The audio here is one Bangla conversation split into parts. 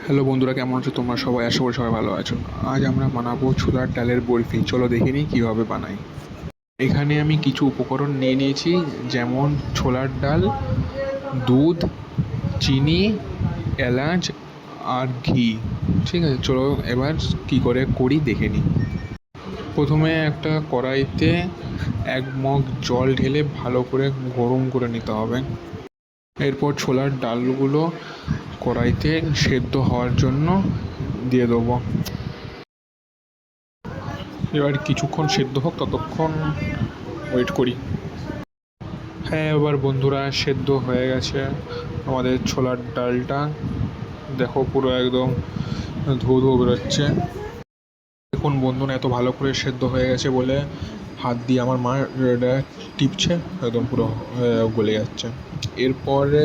হ্যালো বন্ধুরা, কেমন আছো তোমরা সবাই? আশা করি সবাই ভালো আছো। আজ আমরা বানাবো ছোলার ডালের বরফি। চলো দেখে নিই কীভাবে বানাই। এখানে আমি কিছু উপকরণ নিয়ে নিয়েছি, যেমন ছোলার ডাল, দুধ, চিনি, এলাচ আর ঘি। ঠিক আছে, চলো এবার কী করে করি দেখে নিই। প্রথমে একটা কড়াইতে এক মগ জল ঢেলে ভালো করে গরম করে নিতে হবে। এরপর ছোলার ডালগুলো কড়াইতে সেদ্ধ হওয়ার জন্য দিয়ে দেবো। এবার কিছুক্ষণ সেদ্ধ হোক, ততক্ষণ ওয়েট করি। হ্যাঁ এবার বন্ধুরা, সেদ্ধ হয়ে গেছে আমাদের ছোলার ডালটা। দেখো, পুরো একদম ধুয়ো ধুয়ো বেরোচ্ছে। দেখুন বন্ধুরা, এত ভালো করে সেদ্ধ হয়ে গেছে বলে হাত দিয়ে আমার মা টিপছে, একদম পুরো গলে যাচ্ছে। এরপরে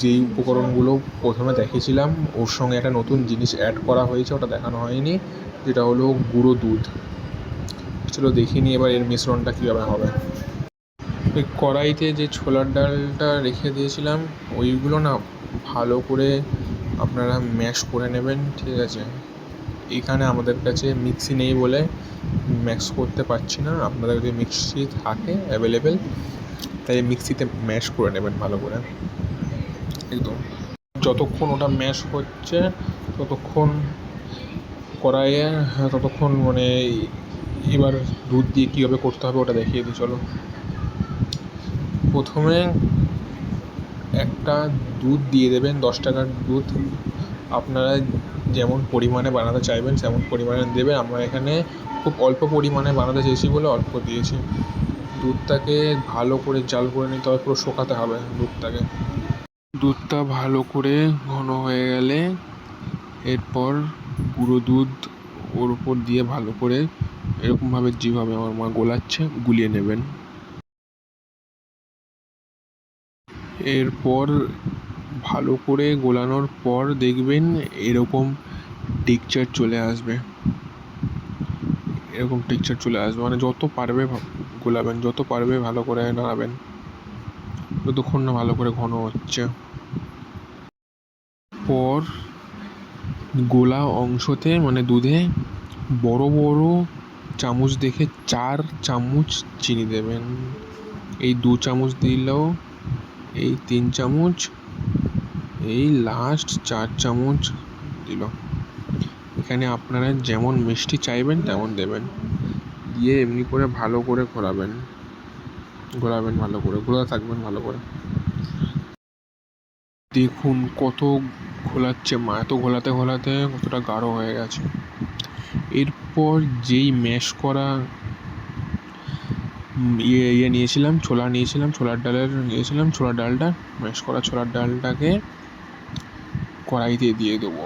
যেই উপকরণগুলো প্রথমে দেখেছিলাম ওর সঙ্গে একটা নতুন জিনিস অ্যাড করা হয়েছে, ওটা দেখানো হয়নি, যেটা হলো গুঁড়ো দুধ। চলো দেখিনি, এবার এর মিশ্রণটা কীভাবে হবে। এই কড়াইতে যে ছোলার ডালটা রেখে দিয়েছিলাম, ওইগুলো না ভালো করে আপনারা ম্যাশ করে নেবেন, ঠিক আছে? এখানে আমাদের কাছে মিক্সি নেই বলে ম্যাশ করতে পারছি না। আপনাদের যদি মিক্সি থাকে অ্যাভেলেবেল তাই মিক্সিতে ম্যাশ করে নেবেন ভালো করে। একদম। যতক্ষণ ওটা ম্যাশ হচ্ছে ততক্ষণ কড়াইয়ে হ্যাঁ, ততক্ষণ মানে এবার দুধ দিয়ে কীভাবে করতে হবে ওটা দেখিয়ে দিই চলো। প্রথমে একটা দুধ দিয়ে দেবেন দশ টাকার দুধ। আপনারা যেমন পরিমাণে বানাতে চাইবেন তেমন পরিমাণে দেবেন। আমরা এখানে খুব অল্প পরিমাণে বানাতে চেয়েছি বলে অল্প দিয়েছি। দুধটাকে ভালো করে জাল করে নিতে হবে, পুরো শোকাতে হবে দুধটাকে। দুধটা ভালো করে ঘন হয়ে গেলে এরপর গুঁড়ো দুধ ওর উপর দিয়ে ভালো করে এরকমভাবে যেভাবে আমার মা গোলাচ্ছে গুলিয়ে নেবেন। এরপর ভালো করে গোলানোর পর দেখবেন এরকম টেক্সচার চলে আসবে। এরকম টেক্সচার চলে আসবে। মানে যত পারবে গোলাবেন, যত পারবে ভালো করে নাড়াবেন। যতক্ষণ না ভালো করে ঘন হচ্ছে। পর গোলা অংশতে মানে দুধে বড় বড় চামচ দেখে চার চামচ চিনি দেবেন। এই দু চামচ দিলেও এই তিন চামচ এই লাস্ট চার চামচ দিল। এখানে আপনারা যেমন মিষ্টি চাইবেন, তেমন দেবেন। দিয়ে এমনি করে ভালো করে ঘোরাবেন। ঘোরাবেন, ভালো করে। ঘোরা থাকবেন ভালো করে। দেখুন কত ঘোলাচ্ছে মা, এত ঘোলাতে ঘোলাতে কতটা গাঢ় হয়ে গেছে। এরপর যেই ম্যাশ করা ইয়ে ইয়ে নিয়েছিলাম, ছোলা নিয়েছিলাম, ছোলার ডালের নিয়েছিলাম, ছোলার ডালটা ম্যাশ করা ছোলার ডালটাকে কড়াইতে দিয়ে দেবো।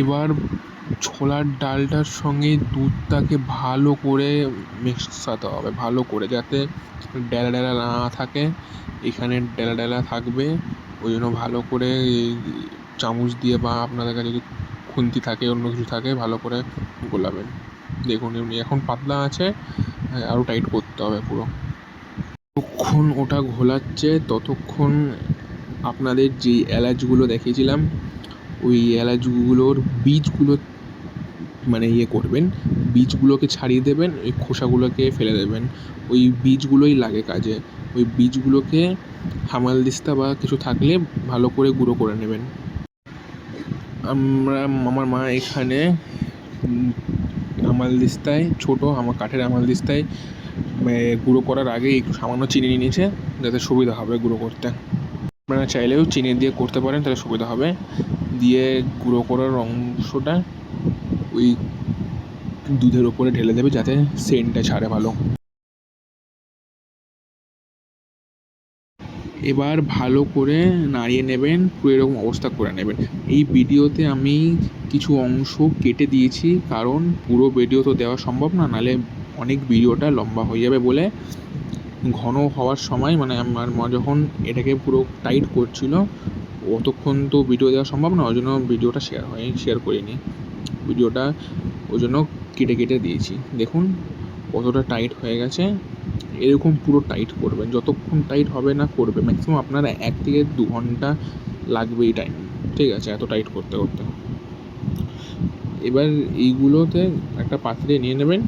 এবার ছোলার ডালটার সঙ্গে দুধটাকে ভালো করে মেশাতে হবে, ভালো করে যাতে ডেলা ডেলা না থাকে। এখানে ডেলা ডেলা থাকবে, ওই জন্য ভালো করে চামচ দিয়ে বা আপনাদের কাছে যদি খুন্তি থাকে, অন্য কিছু থাকে, ভালো করে গোলাবেন। দেখুন, এমনি এখন পাতলা আছে, আরও টাইট করতে হবে পুরো। যতক্ষণ ওটা ঘোলাচ্ছে, ততক্ষণ আপনাদের যেই এলাচগুলো দেখিয়েছিলাম, ওই এলাচগুলোর বীজগুলো মানে ইয়ে করবেন, বীজগুলোকে ছাড়িয়ে দেবেন, ওই খোসাগুলোকে ফেলে দেবেন। ওই বীজগুলোই লাগে কাজে। ওই বীজগুলোকে হামাল দিস্তা বা কিছু থাকলে ভালো করে গুঁড়ো করে নেবেন। আমরা, আমার মা এখানে হামাল দিস্তায়, ছোটো আমার কাঠের হামাল দিস্তায় গুঁড়ো করার আগে একটু সামান্য চিনি নিয়ে নিয়েছে, যাতে সুবিধা হবে গুঁড়ো করতে। আপনারা চাইলেও চিনি দিয়ে করতে পারেন, তাহলে সুবিধা হবে। দিয়ে গুঁড়ো করার অংশটা ওই দুধের ওপরে ঢেলে দেবে, যাতে সেন্টটা ছাড়ে ভালো। এবার ভালো করে নাড়িয়ে নেবেন, পুরো এরকম অবস্থা করে নেবেন। এই ভিডিওতে আমি কিছু অংশ কেটে দিয়েছি, কারণ পুরো ভিডিও তো দেওয়া সম্ভব না নাহলে অনেক ভিডিওটা লম্বা হয়ে যাবে বলে ঘন হওয়ার সময় মানে আমার মা যখন এটাকে পুরো টাইট করছিল, অতক্ষণ তো ভিডিও দেওয়া সম্ভব না, ওই জন্য ভিডিওটা শেয়ার হয়নি শেয়ার করিনি। ভিডিওটা ওই জন্য কেটে কেটে দিয়েছি। দেখুন কতটা টাইট হয়ে গেছে, এরকম পুরো টাইট করবেন যতক্ষণ টাইট হবে না করবে ম্যাক্সিমাম আপনার এক থেকে দু ঘণ্টা লাগবেই টাইম ঠিক আছে, এত টাইট করতে করতে। এবার এইগুলোতে একটা পাত্রে নিয়ে নেবেন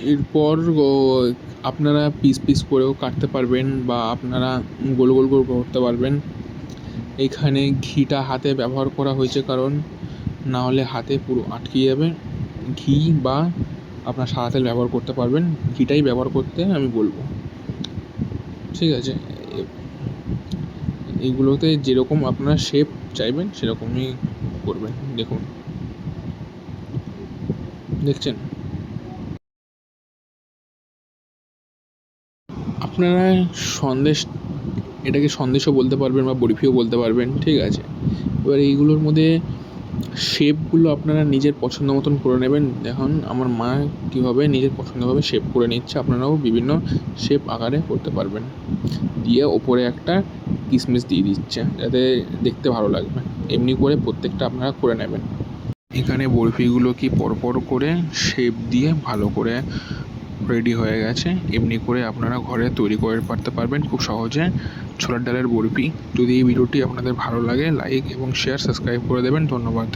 এরপর আপনারা পিস পিস করেও কাটতে পারবেন বা আপনারা গোল গোল করে করতে পারবেন। এখানে ঘিটা হাতে ব্যবহার করা হয়েছে কারণ না হলে হাতে পুরো আটকে যাবে। ঘি বা আপনার সাদা তেল ব্যবহার করতে পারবেন। ঘিটাই ব্যবহার করতে আমি বলব। ঠিক আছে? এ- এইগুলোতে যেরকম আপনারা শেপ চাইবেন, সেরকমই করবেন। দেখুন। দেখছেন? আপনারা সন্দেশ, এটাকে সন্দেশও বলতে পারবেন বা বরফিও বলতে পারবেন, ঠিক আছে? এবার এইগুলোর মধ্যে শেপগুলো আপনারা নিজের পছন্দ মতন করে নেবেন। দেখুন, আমার মা কীভাবে নিজের পছন্দভাবে শেপ করে নিচ্ছে, আপনারাও বিভিন্ন শেপ আকারে করতে পারবেন। দিয়ে ওপরে একটা কিশমিশ দিয়ে দিচ্ছে, যাতে দেখতে ভালো লাগবে। এমনি করে প্রত্যেকটা আপনারা করে নেবেন। এখানে বরফিগুলো কি পরপর করে শেপ দিয়ে ভালো করে রেডি হয়ে গেছে। এমনি করে আপনারা ঘরে তৈরি করে পারতে পারবেন খুব সহজে। ছোলার ডালের বরফি। যদি এই ভিডিওটি আপনাদের ভালো লাগে লাইক এবং শেয়ার সাবস্ক্রাইব করে দেবেন। ধন্যবাদ।